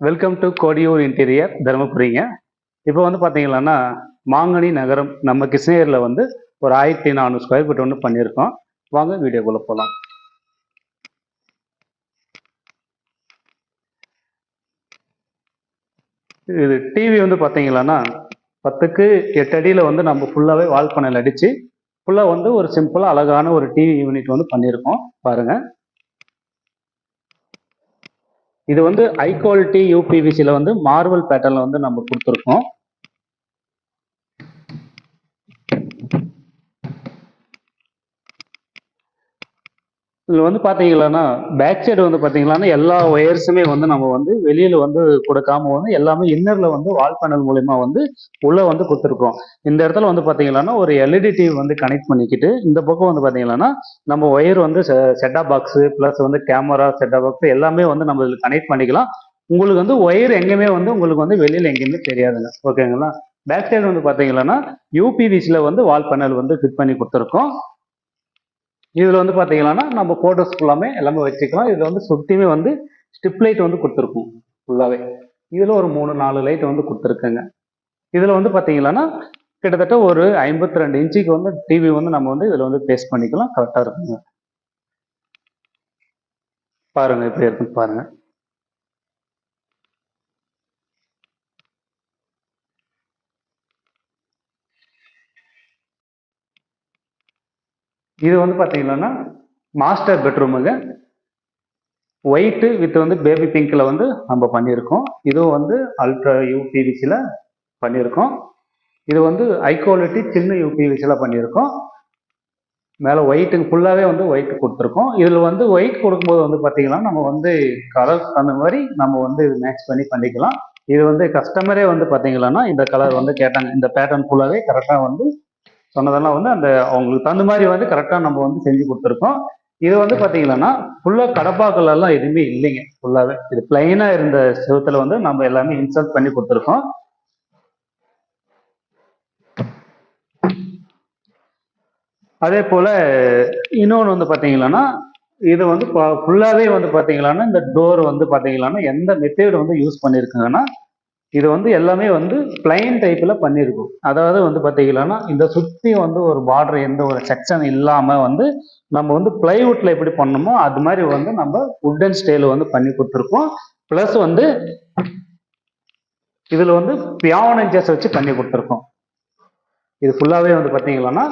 Welcome to Kodiyur interior தருமபுரிங்க. இப்போ வந்து பார்த்தீங்களான்னா மாங்கனி நகரம் நம்ம கிருஷ்ணகிரியில் வந்து ஒரு ஆயிரத்தி நானூறு ஸ்கொயர் ஃபீட் ஒன்று பண்ணியிருக்கோம். வாங்க வீடியோக்குள்ளே போகலாம் இது டிவி வந்து பார்த்தீங்களான்னா பத்துக்கு எட்டு அடியில் வந்து நம்ம ஃபுல்லாகவே வால் பண்ணல் அடித்து ஃபுல்லாக வந்து ஒரு சிம்பிளாக அழகான ஒரு டிவி யூனிட் வந்து பண்ணியிருக்கோம். பாருங்கள் இது வந்து ஹை குவாலிட்டி யூபிவிசியில் வந்து மார்வல் பேட்டர்னில் வந்து நம்ம கொடுத்துருக்கோம். இதில் வந்து பார்த்தீங்களான்னா பேக் சைடு வந்து பார்த்தீங்களான்னா எல்லா ஒயர்ஸுமே வந்து நம்ம வந்து வெளியில் வந்து கொடுக்காம வந்து எல்லாமே இன்னரில் வந்து வால் பேனல் மூலிமா வந்து உள்ளே வந்து கொடுத்துருக்கோம். இந்த இடத்துல வந்து பார்த்தீங்களான்னா ஒரு எல்இடி டிவி வந்து கனெக்ட் பண்ணிக்கிட்டு இந்த பக்கம் வந்து பார்த்தீங்களான்னா நம்ம ஒயர் வந்து செட்டா பாக்ஸு ப்ளஸ் வந்து கேமரா செட்டா பாக்ஸ் எல்லாமே வந்து நம்ம இதில் கனெக்ட் பண்ணிக்கலாம். உங்களுக்கு வந்து ஒயர் எங்கேயுமே வந்து உங்களுக்கு வந்து வெளியில் எங்கேயுமே தெரியாதுங்க. ஓகேங்களா பேக் சைடு வந்து பார்த்தீங்கன்னா யூபிவிசியில் வந்து வால் பேனல் வந்து ஃபிட் பண்ணி கொடுத்துருக்கோம். இதில் வந்து பார்த்தீங்கன்னா நம்ம ஃபோட்டோஸ் ஃபுல்லாமே எல்லாமே வச்சுக்கலாம். இதில் வந்து சுற்றியுமே வந்து ஸ்டிப் லைட் வந்து கொடுத்துருக்கும் ஃபுல்லாகவே இதில் ஒரு மூணு நாலு லைட் வந்து கொடுத்துருக்குங்க. இதில் வந்து பார்த்தீங்கன்னா கிட்டத்தட்ட ஒரு ஐம்பத்தி ரெண்டு இன்ச்சுக்கு வந்து டிவி வந்து நம்ம வந்து இதில் வந்து பேஸ்ட் பண்ணிக்கலாம். கரெக்டாக இருக்குங்க. பாருங்கள் எப்படி இருக்குன்னு பாருங்கள் இது வந்து பார்த்தீங்கன்னா மாஸ்டர் பெட்ரூமுங்க ஒயிட்டு வித் வந்து பேபி பிங்க்கில் வந்து நம்ம பண்ணியிருக்கோம். இதுவும் வந்து அல்ட்ரா யூபிவிசியில் பண்ணியிருக்கோம். இது வந்து ஹை குவாலிட்டி சின்ன யூபிவிசியில் பண்ணியிருக்கோம். மேலே ஒயிட்டுங்க ஃபுல்லாகவே வந்து ஒயிட் கொடுத்துருக்கோம். இதில் வந்து ஒயிட் கொடுக்கும்போது வந்து பார்த்தீங்கன்னா நம்ம வந்து கலர் அந்த மாதிரி நம்ம வந்து மேட்ச் பண்ணி பண்ணிக்கலாம். இது வந்து கஸ்டமரே வந்து பார்த்தீங்கன்னா இந்த கலர் வந்து கேட்டாங்க. இந்த பேட்டர்ன் ஃபுல்லாகவே கரெக்டாக வந்து சொன்னதெல்லாம் வந்து அந்த அவங்களுக்கு தகுந்த மாதிரி வந்து கரெக்டாக நம்ம வந்து செஞ்சு கொடுத்துருக்கோம். இது வந்து பார்த்தீங்கன்னா ஃபுல்லாக கடப்பாக்கள் எல்லாம் எதுவுமே இல்லைங்க ஃபுல்லாகவே இது பிளைனாக இருந்த செவத்துல வந்து நம்ம எல்லாமே இன்சல்ட் பண்ணி கொடுத்துருக்கோம். அதே போல் இன்னொன்று வந்து பார்த்தீங்கன்னா இது வந்து ஃபுல்லாகவே வந்து பார்த்தீங்கன்னா இந்த டோர் வந்து பார்த்தீங்கன்னா எந்த மெத்தேடு வந்து யூஸ் பண்ணியிருக்காங்கன்னா இது வந்து எல்லாமே வந்து பிளைன் டைப்பில் பண்ணியிருக்கும் அதாவது வந்து பார்த்தீங்கன்னா இந்த சுற்றி வந்து ஒரு பார்டர் எந்த ஒரு செக்ஷன் இல்லாமல் வந்து நம்ம வந்து பிளைவுட்டில் எப்படி பண்ணணுமோ அது மாதிரி வந்து நம்ம உட்டன் ஸ்டைல் வந்து பண்ணி கொடுத்துருக்கோம். ப்ளஸ் வந்து இதில் வந்து பியாவனஞ்சஸ் வச்சு பண்ணி கொடுத்துருக்கோம். இது ஃபுல்லாகவே வந்து பார்த்தீங்கன்னா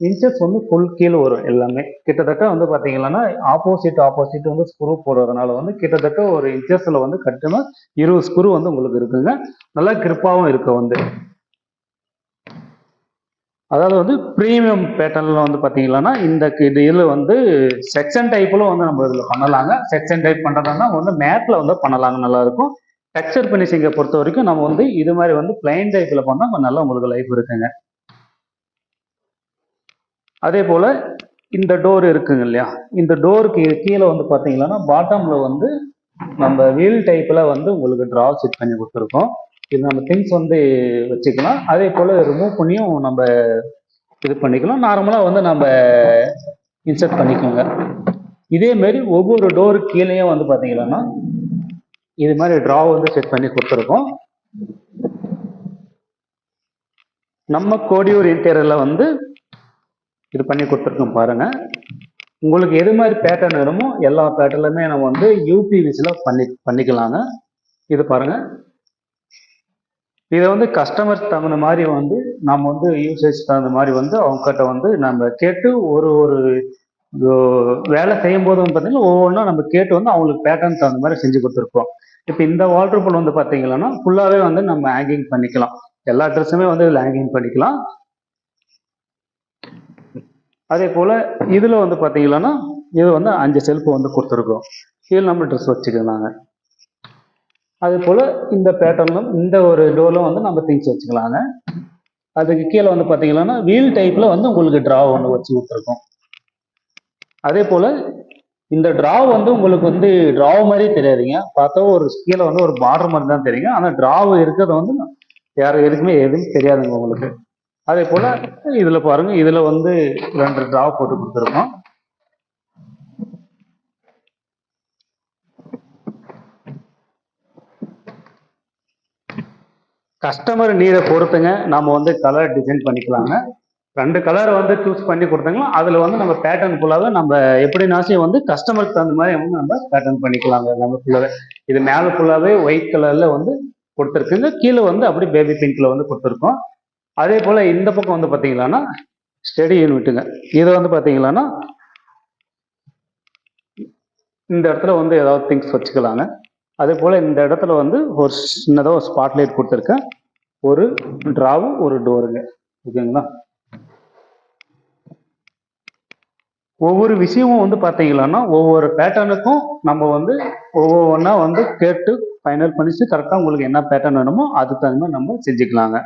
இன்ச்சஸ் வந்து ஃபுல் கீழே வரும் எல்லாமே. கிட்டத்தட்ட வந்து பார்த்தீங்கன்னா ஆப்போசிட் ஆப்போசிட் வந்து ஸ்க்ரூ போடுறதுனால வந்து கிட்டத்தட்ட ஒரு இன்ச்சஸில் வந்து கட்டுனா இருபது ஸ்க்ரூ வந்து உங்களுக்கு இருக்குங்க. நல்லா கிரிப்பாகவும் இருக்கு வந்து. அதாவது வந்து ப்ரீமியம் பேட்டர்னில் வந்து பார்த்தீங்கன்னா இந்த இது இதில் வந்து செக்ஷன் டைப்பில் வந்து நம்ம இதில் பண்ணலாங்க. செக்ஷன் டைப் பண்ணுறதுனா வந்து மேட்டில் வந்து பண்ணலாங்க. நல்லாயிருக்கும் டெக்ஸ்டர் ஃபினிஷிங்கை பொறுத்த வரைக்கும் நம்ம வந்து இது மாதிரி வந்து பிளைன் டைப்பில் பண்ணால் நல்லா உங்களுக்கு லைஃப் இருக்குங்க. அதே போல் இந்த டோர் இருக்குங்க இல்லையா? இந்த டோருக்கு கீழே வந்து பார்த்தீங்கன்னா பாட்டமில் வந்து நம்ம வீல் டைப்பில் வந்து உங்களுக்கு ட்ரா செட் பண்ணி கொடுத்துருக்கோம். இது நம்ம திங்ஸ் வந்து வச்சுக்கலாம். அதே போல் ரிமூவ் பண்ணியும் நம்ம இது பண்ணிக்கலாம். நார்மலாக வந்து நம்ம இன்சர்ட் பண்ணிக்கோங்க. இதேமாரி ஒவ்வொரு டோரு கீழேயும் வந்து பார்த்தீங்கன்னா இது மாதிரி ட்ரா வந்து செட் பண்ணி கொடுத்துருக்கோம். நம்ம கோடியூர் இன்டீரியரில் வந்து இது பண்ணி கொடுத்துருக்கோம் பாருங்கள் உங்களுக்கு எது மாதிரி பேட்டர்ன் வேணுமோ எல்லா பேட்டர்னுமே நம்ம வந்து யூபிவிசியில் பண்ணி பண்ணிக்கலாங்க. இது பாருங்க. இதை வந்து கஸ்டமர்ஸ் தகுந்த மாதிரி வந்து நம்ம வந்து யூசேஜ் தகுந்த மாதிரி வந்து அவங்ககிட்ட வந்து நம்ம கேட்டு ஒரு ஒரு வேலை செய்யும் போது வந்து பார்த்தீங்கன்னா ஒவ்வொன்றும் நம்ம கேட்டு வந்து அவங்களுக்கு பேட்டர்ன் தகுந்த மாதிரி செஞ்சு கொடுத்துருக்கோம். இப்போ இந்த வால்ட்ரூபிள் வந்து பார்த்தீங்கன்னா ஃபுல்லாகவே வந்து நம்ம ஹேங்கிங் பண்ணிக்கலாம். எல்லா ட்ரெஸ்ஸுமே வந்து இதில் ஹேங்கிங் பண்ணிக்கலாம். அதே போல் இதில் வந்து பார்த்தீங்கன்னா இது வந்து அஞ்சு செல்ஃபு வந்து கொடுத்துருக்கோம். இதில் நம்ம ட்ரெஸ் வச்சுக்கலாங்க. அதே போல் இந்த பேட்டர்னும் இந்த ஒரு டோலும் வந்து நம்ம திங்ஸ் வச்சுக்கலாங்க. அதுக்கு கீழே வந்து பார்த்தீங்கன்னா வீல் டைப்பில் வந்து உங்களுக்கு ட்ரா ஒன்று வச்சு கொடுத்துருக்கோம். அதே போல் இந்த ட்ரா வந்து உங்களுக்கு வந்து ட்ரா மாதிரியே தெரியாதுங்க. பார்த்தா ஒரு கீழே வந்து ஒரு பார்டர் மாதிரி தான் தெரியுங்க. ஆனால் ட்ராவ் இருக்கிறத வந்து யாரும் எதுக்குமே எதுவும் தெரியாதுங்க உங்களுக்கு. அதே போல் இதில் பாருங்க இதில் வந்து ரெண்டு ட்ரா போட்டு கொடுத்துருக்கோம். கஸ்டமர் நீரை பொறுத்துங்க நம்ம வந்து கலர் டிசைன் பண்ணிக்கலாங்க. ரெண்டு கலர் வந்து சூஸ் பண்ணி கொடுத்தாங்களோ அதில் வந்து நம்ம பேட்டர்ன் ஃபுல்லாகவே நம்ம எப்படினாச்சும் வந்து கஸ்டமருக்கு தகுந்த மாதிரி வந்து நம்ம பேட்டர்ன் பண்ணிக்கலாங்க. நம்ம ஃபுல்லாகவே இது மேலே ஃபுல்லாகவே ஒயிட் கலரில் வந்து கொடுத்துருக்குங்க. கீழே வந்து அப்படி பேபி பிங்க்ல வந்து கொடுத்துருக்கோம். அதே போல் இந்த பக்கம் வந்து பார்த்தீங்களான்னா ஸ்டடி யூனிட்டுங்க இதை வந்து பார்த்தீங்களான்னா இந்த இடத்துல வந்து ஏதாவது திங்ஸ் வச்சுக்கலாங்க. அதே போல் இந்த இடத்துல வந்து ஒரு சின்னதாக ஒரு ஸ்பாட்லைட் கொடுத்துருக்கேன். ஒரு ட்ராவும் ஒரு டோருங்க ஓகேங்களா? ஒவ்வொரு விஷயமும் வந்து பார்த்தீங்களான்னா ஒவ்வொரு பேட்டர்னுக்கும் நம்ம வந்து ஒவ்வொன்றா வந்து கேட்டு ஃபைனல் பண்ணிச்சு கரெக்டாக உங்களுக்கு என்ன பேட்டர்ன் வேணுமோ அதுக்கு தகுந்த மாதிரி நம்ம செஞ்சுக்கலாங்க.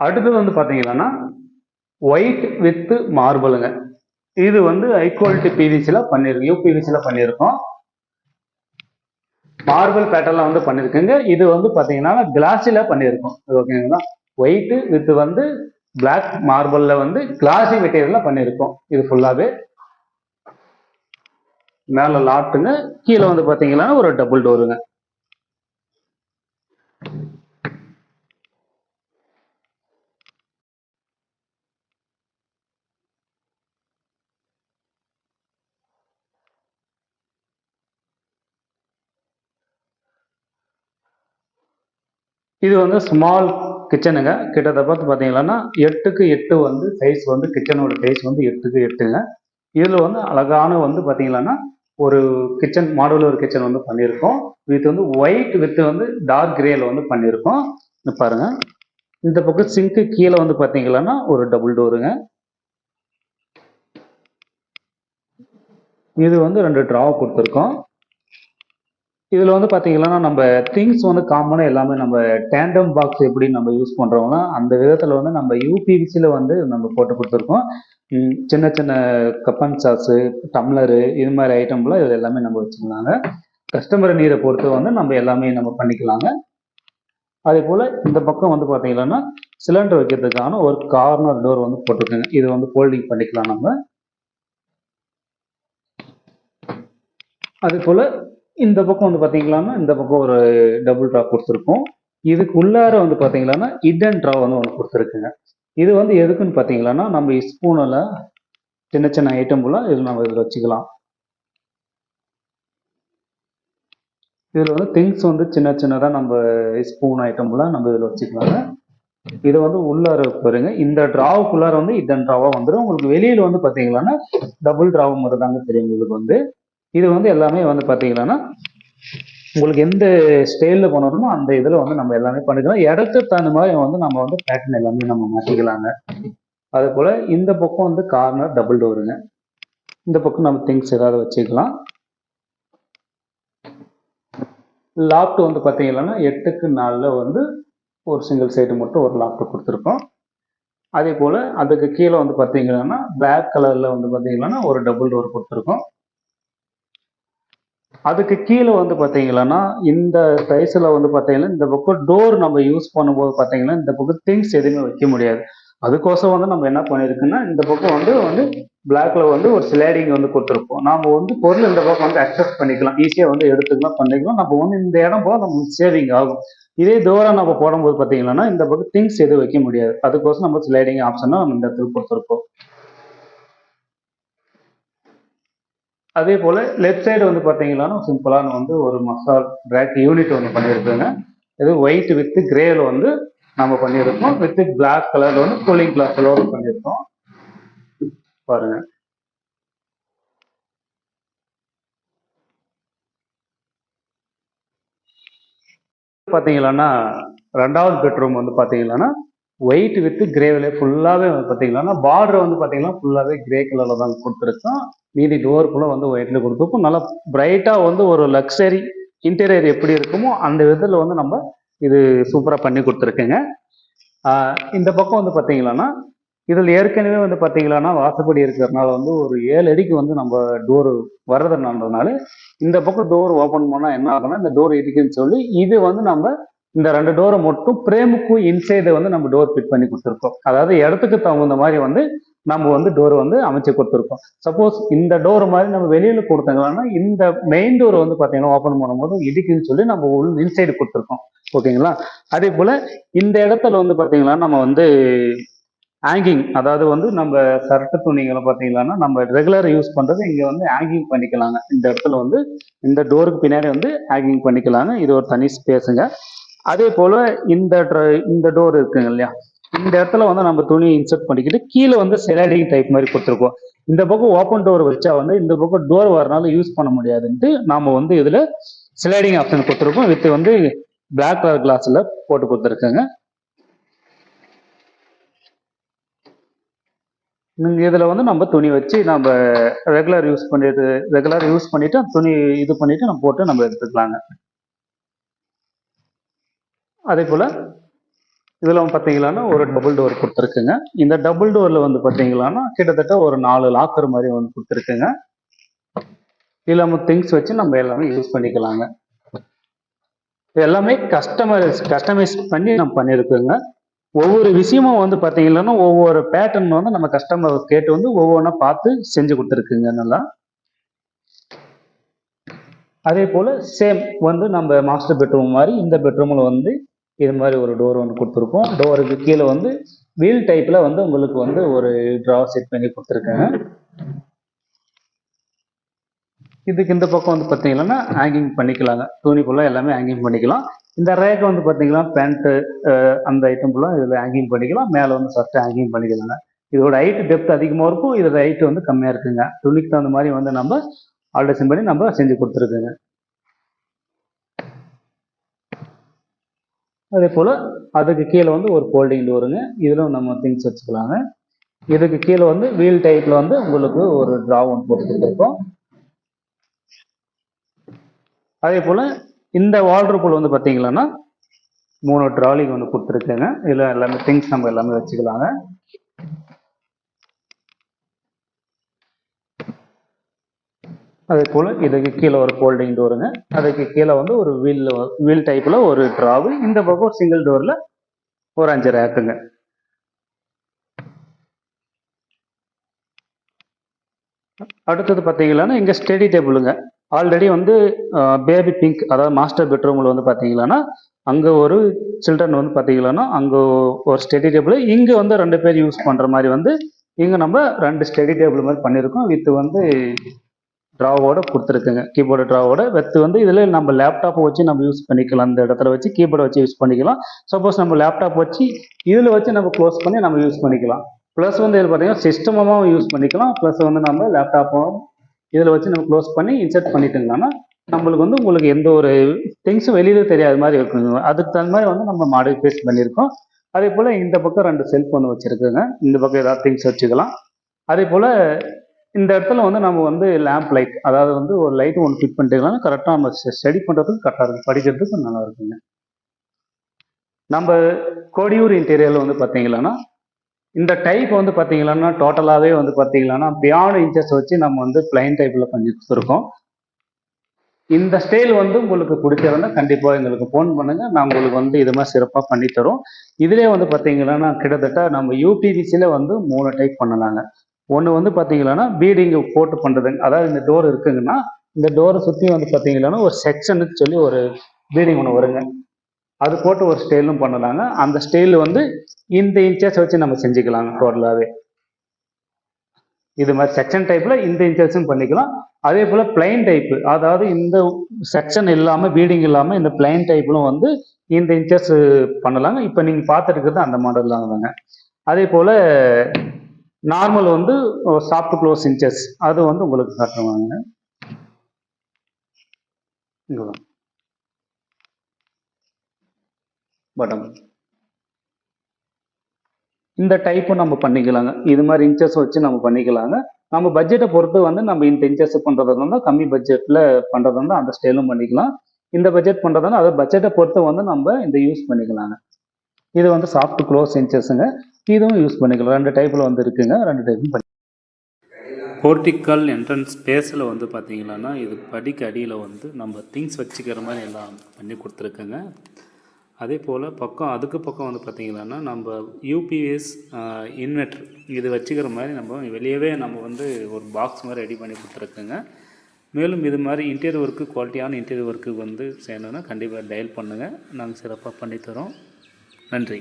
அடுத்தது வந்து பார்த்தீங்கன்னா ஒயிட் வித் மார்பிளுங்க இது வந்து ஹை குவாலிட்டி பிவிசியில் பண்ணியிருக்கோம் யூபிவிசியில் பண்ணியிருக்கோம் மார்பிள் பேட்டர்ல வந்து பண்ணியிருக்குங்க இது வந்து பார்த்தீங்கன்னா கிளாஸில் பண்ணியிருக்கோம் ஓகேங்களா ஒயிட் வித் வந்து பிளாக் மார்பிளில் வந்து கிளாசி மெட்டீரியலில் பண்ணியிருக்கோம் இது ஃபுல்லாகவே மேலே லாட்டுங்க கீழே வந்து பார்த்தீங்கன்னா ஒரு டபுள் டோருங்க இது வந்து ஸ்மால் கிச்சனுங்க கிட்டத்தட்ட பார்த்து பார்த்தீங்கன்னா எட்டுக்கு எட்டு வந்து சைஸ் வந்து கிச்சனோட சைஸ் வந்து எட்டுக்கு எட்டுங்க. இதில் வந்து அழகான வந்து பார்த்தீங்கன்னா ஒரு கிச்சன் மாடுலர் கிச்சன் வந்து பண்ணியிருக்கோம் வித் வந்து ஒயிட் வித் வந்து டார்க் கிரேல வந்து பண்ணியிருக்கோம் பாருங்க. இந்த பக்கம் சிங்க்கு கீழே வந்து பார்த்தீங்கன்னா ஒரு டபுள் டோருங்க இது வந்து ரெண்டு ட்ராவை கொடுத்துருக்கோம். இதில் வந்து பார்த்தீங்கன்னா நம்ம திங்ஸ் வந்து காமனாக எல்லாமே நம்ம டேண்டம் பாக்ஸ் எப்படி நம்ம யூஸ் பண்ணுறோம்னா அந்த விதத்தில் வந்து நம்ம யூபிவிசியில் வந்து நம்ம போட்டு கொடுத்துருக்கோம். சின்ன சின்ன கப்பன் சாஸு டம்ளரு இது மாதிரி ஐட்டம்லாம் இதில் எல்லாமே நம்ம வச்சுக்கலாங்க கஸ்டமர் நீரை பொறுத்து வந்து நம்ம எல்லாமே நம்ம பண்ணிக்கலாங்க. அதே போல் இந்த பக்கம் வந்து பார்த்தீங்கன்னா சிலிண்டர் வைக்கிறதுக்கான ஒரு கார்னர் டோர் வந்து போட்டிருக்குங்க. இது வந்து ஃபோல்டிங் பண்ணிக்கலாம் நம்ம. அதே போல் இந்த பக்கம் வந்து பார்த்தீங்களான்னா இந்த பக்கம் ஒரு டபுள் ட்ரா கொடுத்துருக்கோம். இதுக்கு உள்ளார வந்து பார்த்தீங்களான்னா இடன் ட்ரா வந்து ஒன்று கொடுத்துருக்குங்க. இது வந்து எதுக்குன்னு பார்த்தீங்களான்னா நம்ம ஸ்பூனில் சின்ன சின்ன ஐட்டம்லாம் இதில் நம்ம இதில் வச்சுக்கலாம். இதில் வந்து திங்ஸ் வந்து சின்ன சின்னதாக நம்ம ஸ்பூன் ஐட்டம்லாம் நம்ம இதில் வச்சுக்கலாங்க. இதை வந்து உள்ளார பாருங்க. இந்த ட்ராவுக்குள்ளார வந்து இடன் ட்ராவாக வந்துடும் உங்களுக்கு வெளியில் வந்து பார்த்தீங்களான்னா டபுள் ட்ராவு மாதிரி தாங்க தெரியும் உங்களுக்கு வந்து. இது வந்து எல்லாமே வந்து பார்த்தீங்கன்னா உங்களுக்கு எந்த ஸ்டைலில் பண்ணணுமோ அந்த இதில் வந்து நம்ம எல்லாமே பண்ணிக்கலாம். இடத்துக்கு தகுந்த மாதிரி வந்து நம்ம வந்து பேட்டர்ன் எல்லாமே நம்ம மாற்றிக்கலாங்க அதே போல் இந்த பக்கம் வந்து கார்னர் டபுள் டோருங்க இந்த பக்கம் நம்ம திங்ஸ் ஏதாவது வச்சுக்கலாம். லாப்ட் வந்து பார்த்தீங்கன்னா எட்டுக்கு நாலில் வந்து ஒரு சிங்கிள் சைடு மட்டும் ஒரு லாப்ட் கொடுத்துருக்கோம். அதே போல் அதுக்கு கீழே வந்து பார்த்தீங்கன்னா பிளாக் கலரில் வந்து பார்த்தீங்கன்னா ஒரு டபுள் டோர் கொடுத்துருக்கோம். அதுக்கு கீழே வந்து பார்த்தீங்கன்னா இந்த சைஸில் வந்து பார்த்தீங்கன்னா இந்த பக்கம் டோர் நம்ம யூஸ் பண்ணும்போது பார்த்தீங்கன்னா இந்த பக்கம் திங்ஸ் எதுவுமே வைக்க முடியாது. அதுக்கோசம் வந்து நம்ம என்ன பண்ணியிருக்குன்னா இந்த பக்கம் வந்து வந்து பிளாக்ல வந்து ஒரு ஸ்லைடிங் வந்து கொடுத்துருப்போம். நாம வந்து பொருள் இந்த பக்கம் வந்து அக்சஸ் பண்ணிக்கலாம். ஈஸியாக வந்து எடுத்துக்கலாம் பண்ணிக்கலாம். நம்ம வந்து இந்த இடம் போக நமக்கு சேவிங் ஆகும். இதே தூரம் நம்ம போடும்போது பார்த்தீங்கன்னா இந்த பக்கம் திங்ஸ் எதுவும் வைக்க முடியாது. அதுக்கோசம் நம்ம ஸ்லைடிங் ஆப்ஷனாக நம்ம இந்த இடத்துல கொடுத்துருப்போம். அதே போல் லெஃப்ட் சைடு வந்து பார்த்தீங்கன்னா சிம்பிளான வந்து ஒரு மசால் பிளாக் யூனிட் ஒன்று பண்ணியிருக்குங்க இது ஒயிட் வித் கிரேல வந்து நம்ம பண்ணியிருக்கோம். வித் பிளாக் கலர்ல வந்து கூலிங் கிளாஸ்லோட பண்ணியிருக்கோம். பாருங்க. பார்த்தீங்கன்னா ரெண்டாவது பெட்ரூம் வந்து பார்த்தீங்கன்னா ஒயிட் வித் கிரேவில் ஃபுல்லாகவே வந்து பார்த்தீங்கன்னா பார்டர் வந்து பார்த்தீங்கன்னா ஃபுல்லாகவே கிரே கலரில் தான் கொடுத்துருக்கோம் மீதி டோருக்குள்ளே வந்து ஒயிட்ல கொடுத்துருக்கோம். நல்லா பிரைட்டாக வந்து ஒரு லக்ஸரி இன்டீரியர் எப்படி இருக்குமோ அந்த விதத்தில் வந்து நம்ம இது சூப்பராக பண்ணி கொடுத்துருக்கேங்க. இந்த பக்கம் வந்து பார்த்தீங்கன்னா இதில் ஏற்கனவே வந்து பார்த்தீங்கன்னா வாசப்படி இருக்கிறதுனால வந்து ஒரு ஏழு அடிக்கு வந்து நம்ம டோர் வர்றதுனால இந்த பக்கம் டோர் ஓப்பன் பண்ணால் என்ன ஆகும்னா இந்த டோர் இடிக்குன்னு சொல்லி இது வந்து நம்ம இந்த ரெண்டு டோரை மட்டும் பிரேமுக்கும் இன்சைடு வந்து நம்ம டோர் ஃபிட் பண்ணி கொடுத்துருக்கோம். அதாவது இடத்துக்கு தகுந்த மாதிரி வந்து நம்ம வந்து டோர் வந்து அமைச்சு கொடுத்துருக்கோம். சப்போஸ் இந்த டோர் மாதிரி நம்ம வெளியில கொடுத்தாங்கன்னா இந்த மெயின் டோர் வந்து பார்த்தீங்கன்னா ஓப்பன் பண்ணும்போது இடிக்குன்னு சொல்லி நம்ம உள்ள இன்சைடு கொடுத்துருக்கோம். ஓகேங்களா அதே போல இந்த இடத்துல வந்து பார்த்தீங்கன்னா நம்ம வந்து ஆங்கிங் அதாவது வந்து நம்ம சரட்டு துணிகளை பார்த்தீங்கன்னா நம்ம ரெகுலர் யூஸ் பண்ணுறது இங்கே வந்து ஹேங்கிங் பண்ணிக்கலாங்க. இந்த இடத்துல வந்து இந்த டோருக்கு பின்னாடி வந்து ஆங்கிங் பண்ணிக்கலாங்க. இது ஒரு தனி ஸ்பேஸுங்க அதே போல இந்த இந்த டோர் இருக்குங்க இல்லையா? இந்த இடத்துல வந்து நம்ம துணியை இன்சர்ட் பண்ணிக்கிட்டு கீழே வந்து ஸ்லைடிங் டைப் மாதிரி கொடுத்துருக்கோம். இந்த பக்கம் ஓப்பன் டோர் வச்சா வந்து இந்த பக்கம் டோர் வரனால யூஸ் பண்ண முடியாதுன்ட்டு நாம வந்து இதுல ஸ்லைடிங் ஆப்ஷன் கொடுத்துருக்கோம். வித் வந்து பிளாக் கலர் கிளாஸ்ல போட்டு கொடுத்துருக்கோங்க. இதில் இதுல வந்து நம்ம துணி வச்சு நம்ம ரெகுலர் யூஸ் பண்ணிட்டு ரெகுலர் யூஸ் பண்ணிட்டு துணி இது பண்ணிட்டு நம்ம போட்டு நம்ம எடுத்துக்கலாங்க. அதே போல் இதில் பார்த்தீங்களான்னா ஒரு டபுள் டோர் கொடுத்துருக்குங்க. இந்த டபுள் டோரில் வந்து பார்த்தீங்களான்னா கிட்டத்தட்ட ஒரு நாலு லாக்கர் மாதிரி வந்து கொடுத்துருக்குங்க. இல்லாமல் திங்ஸ் வச்சு நம்ம எல்லாமே யூஸ் பண்ணிக்கலாங்க. எல்லாமே கஸ்டமைஸ் கஸ்டமைஸ் பண்ணி நம்ம பண்ணியிருக்கோங்க. ஒவ்வொரு விஷயமும் வந்து பார்த்தீங்கன்னா ஒவ்வொரு பேட்டர்ன் வந்து நம்ம கஸ்டமர் கேட்டு வந்து ஒவ்வொன்றா பார்த்து செஞ்சு கொடுத்துருக்குங்க நல்லா. அதே போல் சேம் வந்து நம்ம மாஸ்டர் பெட்ரூம் மாதிரி இந்த பெட்ரூமில் வந்து இது மாதிரி ஒரு டோர் ஒன்று கொடுத்துருக்கோம். டோருக்கு கீழே வந்து வீல் டைப்பில் வந்து உங்களுக்கு வந்து ஒரு ட்ரா செட் பண்ணி கொடுத்துருக்காங்க இதுக்கு இந்த பக்கம் வந்து பார்த்தீங்கன்னா ஹேங்கிங் பண்ணிக்கலாங்க. துணி ஃபுல்லாக எல்லாமே ஹேங்கிங் பண்ணிக்கலாம். இந்த ரேக்கை வந்து பார்த்தீங்கன்னா பேண்ட்டு அந்த ஐட்டம் ஃபுல்லாக இதில் ஹேங்கிங் பண்ணிக்கலாம். மேலே வந்து சட்டை ஹேங்கிங் பண்ணிக்கலாங்க. இதோட ஹைட் டெப்த் அதிகமாக இருக்கும். இதோட ஹைட் வந்து கம்மியாக இருக்குங்க. துணிக்கு தகுந்த மாதிரி வந்து நம்ம ஆல்ட்ரேஷன் பண்ணி நம்ம செஞ்சு கொடுத்துருக்குங்க. அதே போல் அதுக்கு கீழே வந்து ஒரு ஃபோல்டிங் டோருங்க இதில் நம்ம திங்ஸ் வச்சுக்கலாங்க. இதுக்கு கீழே வந்து வீல் டைப்பில் வந்து உங்களுக்கு ஒரு ட்ரா ஒன்று போட்டு கொடுத்துருக்கோம். அதே போல் இந்த வால்ட்ரோப்பில் வந்து பார்த்தீங்களன்னா மூணு ட்ராலிங் ஒன்று கொடுத்துருக்கேங்க. இதில் எல்லாமே திங்ஸ் நம்ம எல்லாமே வச்சுக்கலாங்க. அதே போல் இதுக்கு கீழே ஒரு ஃபோல்டிங் டோருங்க அதுக்கு கீழே வந்து ஒரு வீல் வீல் டைப்பில் ஒரு ட்ராவு இந்த பக்கம் ஒரு சிங்கிள் டோரில் ஒரு அஞ்சு ரேக்குங்க அடுத்தது பார்த்தீங்கன்னா இங்கே ஸ்டடி டேபிளுங்க ஆல்ரெடி வந்து பேபி பிங்க் அதாவது மாஸ்டர் பெட்ரூமில் வந்து பார்த்தீங்கன்னா அங்கே ஒரு சில்ட்ரன் வந்து பார்த்தீங்கன்னா அங்கே ஒரு ஸ்டடி டேபிள் இங்கே வந்து ரெண்டு பேர் யூஸ் பண்ணுற மாதிரி வந்து இங்கே நம்ம ரெண்டு ஸ்டடி டேபிள் மாதிரி பண்ணியிருக்கோம். வித் வந்து ட்ராவோட கொடுத்துருக்குங்க. கீபோர்டு ட்ராவோட வெத்து வந்து இதில் நம்ம லேப்டாப்பை வச்சு நம்ம யூஸ் பண்ணிக்கலாம். அந்த இடத்துல வச்சு கீபோர்டை வச்சு யூஸ் பண்ணிக்கலாம். சப்போஸ் நம்ம லேப்டாப் வச்சு இதில் வச்சு நம்ம க்ளோஸ் பண்ணி நம்ம யூஸ் பண்ணிக்கலாம். ப்ளஸ் வந்து இதில் பார்த்தீங்கன்னா சிஸ்டமாகவும் யூஸ் பண்ணிக்கலாம். ப்ளஸ் வந்து நம்ம லேப்டாப்பும் இதில் வச்சு நம்ம க்ளோஸ் பண்ணி இன்சர்ட் பண்ணிட்டோம்னா நம்மளுக்கு வந்து உங்களுக்கு எந்த ஒரு திங்ஸும் வெளியில தெரியாத மாதிரி இருக்குங்க. அதுக்கு தகுந்த மாதிரி வந்து நம்ம மாடிஃபைஸ் பண்ணியிருக்கோம். அதே போல் இந்த பக்கம் ரெண்டு செல்ஃபோன் வச்சுருக்குங்க. இந்த பக்கம் ஏதாவது திங்ஸ் வச்சுக்கலாம். அதே போல் இந்த இடத்துல வந்து நம்ம வந்து லேம்ப் லைட் அதாவது வந்து ஒரு லைட் ஒன்று ஃபிட் பண்ணிட்டீங்கன்னா கரெக்டாக நம்ம ஸ்டடி பண்ணுறதுக்கு கரெக்டாக இருக்கும். படிக்கிறதுக்கு நல்லா இருக்குங்க. நம்ம கோடியூர் இன்டீரியரில் வந்து பார்த்தீங்கன்னா இந்த டைப் வந்து பார்த்தீங்கன்னா டோட்டலாகவே வந்து பார்த்தீங்கன்னா பியானோ இன்ச்சஸ் வச்சு நம்ம வந்து பிளைன் டைப்பில் பண்ணி கொடுத்துருக்கோம். இந்த ஸ்டைல் வந்து உங்களுக்கு பிடிச்சிருந்தா கண்டிப்பாக எங்களுக்கு ஃபோன் பண்ணுங்கள் நான் உங்களுக்கு வந்து இது மாதிரி சிறப்பாக பண்ணித்தரோம் இதிலே இதுலேயே வந்து பார்த்தீங்கன்னா கிட்டத்தட்ட நம்ம யூபிவிசியில் வந்து மூணு டைப் பண்ணலாங்க. ஒன்று வந்து பார்த்தீங்கன்னா பீடிங் போட்டு பண்ணுறதுங்க அதாவது இந்த டோர் இருக்குங்கன்னா இந்த டோரை சுற்றி வந்து பார்த்தீங்கன்னா ஒரு செக்ஷனுக்கு சொல்லி ஒரு பீடிங் ஒன்று வருங்க. அது போட்டு ஒரு ஸ்டைலும் பண்ணலாங்க. அந்த ஸ்டைல் வந்து இந்த இன்ச்சஸ் வச்சு நம்ம செஞ்சுக்கலாங்க டோட்டலாகவே இது மாதிரி செக்ஷன் டைப்பில் இந்த இன்ச்சஸும் பண்ணிக்கலாம். அதே போல் பிளைன் டைப்பு அதாவது இந்த செக்ஷன் இல்லாமல் பீடிங் இல்லாமல் இந்த பிளைன் டைப்பிலும் வந்து இந்த இன்ச்சஸ் பண்ணலாங்க. இப்போ நீங்கள் பார்த்துருக்கிறது அந்த மாடல் தாங்க. அதே போல் நார்மல் வந்து சாஃப்ட் க்ளோஸ் இன்ச்சஸ் அது வந்து உங்களுக்கு காட்டுவாங்க. பட்டம் இந்த டைப்பும் நம்ம பண்ணிக்கலாங்க. இது மாதிரி இன்ச்சஸ் வச்சு நம்ம பண்ணிக்கலாங்க. நம்ம பட்ஜெட்டை பொறுத்து வந்து நம்ம இந்த இன்ச்சஸ் பண்ணுறதா இருந்தால் கம்மி பட்ஜெட்டில் பண்ணுறதா இருந்தால் அந்த ஸ்டைலும் பண்ணிக்கலாம். இந்த பட்ஜெட் பண்ணுறதுனா அதை பட்ஜெட்டை பொறுத்து வந்து நம்ம இந்த யூஸ் பண்ணிக்கலாங்க. இது வந்து சாஃப்ட் க்ளோஸ் இன்ச்சஸுங்க இதுவும் யூஸ் பண்ணிக்கலாம். ரெண்டு டைப்பில் வந்து இருக்குங்க. ரெண்டு டைப்பும் பண்ணி போர்ட்டிக்கல் என்ட்ரன்ஸ் ஸ்பேஸில் வந்து பார்த்தீங்கன்னா இது படிக்கு அடியில் வந்து நம்ம திங்ஸ் வச்சுக்கிற மாதிரி எல்லாம் பண்ணி கொடுத்துருக்குங்க. அதே போல் பக்கம் அதுக்கு பக்கம் வந்து பார்த்திங்கன்னா நம்ம யூபிஎஸ் இன்வெர்ட்ரு இது வச்சுக்கிற மாதிரி நம்ம வெளியவே நம்ம வந்து ஒரு பாக்ஸ் மாதிரி ரெடி பண்ணி கொடுத்துருக்குங்க. மேலும் இது மாதிரி இன்டீரியர் ஒர்க்கு குவாலிட்டியான இன்டீரியர் ஒர்க்கு வந்து செய்யணுன்னா கண்டிப்பாக டயல் பண்ணுங்கள் நாங்கள் சிறப்பாக பண்ணித்தரோம் நன்றி.